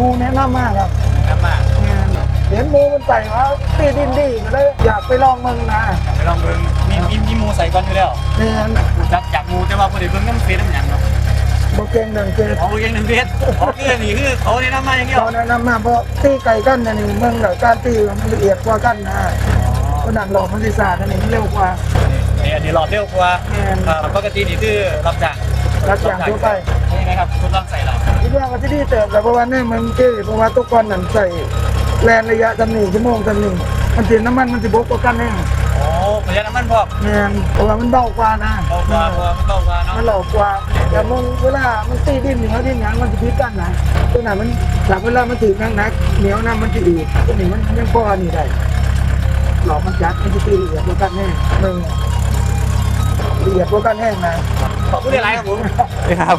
ำมากครับน้ำมากแม่นเห็นหมูมันใส่ว่าตีดินดีก็เลยอยากไปลองมึงนะไปลองเบิ่งมีมีมีหมูใส่ก่อนอยู่แล้วแม่นกูจักจากหมูแต่ว่าบ่ได้เบิ่งน้ำเฟซน้ำหยังเนาะบ่เก่งดังเกิดของเองน้ำเฟซของคือนี่คือเขาแนะนำมาอย่างเดียวเราแนะนำมาเพราะตีไก่กันนะนี่มึงกับการตีมันละเอียดกว่ากันนะเพราะนั้นหลอกมันสิสาดอันนี้มันเร็วกว่านี่อันนี้รอดเร็วกว่าแม่นอ่าปกตินี่คือรับจ้างรับจ้างทั่วไป ยังไงครับคุณต้องใส่เราคิดว่ามันจะดีเติบแต่เพราะว่าเนี่ยมันเก๋เพราะว่าตุกคนนั่นใส่แลนระยะจำหนึ่งชั่วโมงจำหนึ่งมันถึงน้ำมันมันจะบกกว่ากันแน่โอ้ประหยัดน้ำมันพร้อมแม่นเพราะว่ามันเบากว่านะเบากว่าเพราะว่ามันเบากว่าเนาะมันหลอกกว่าแต่มึงเวลามันตีดินเหนียวดินหยังมันจะพิษกันนะตัวไหนมันจากเวลามันถือนักนักๆเหนียวน้ำมันจะอืดตัวนี้มันยังพอนี่ได้หลอกมันจัดมันจะตีละเอียดกว่ากันแน่มึงละเอียดกว่ากันแน่นะ ขอบคุณหลายๆครับผมครับ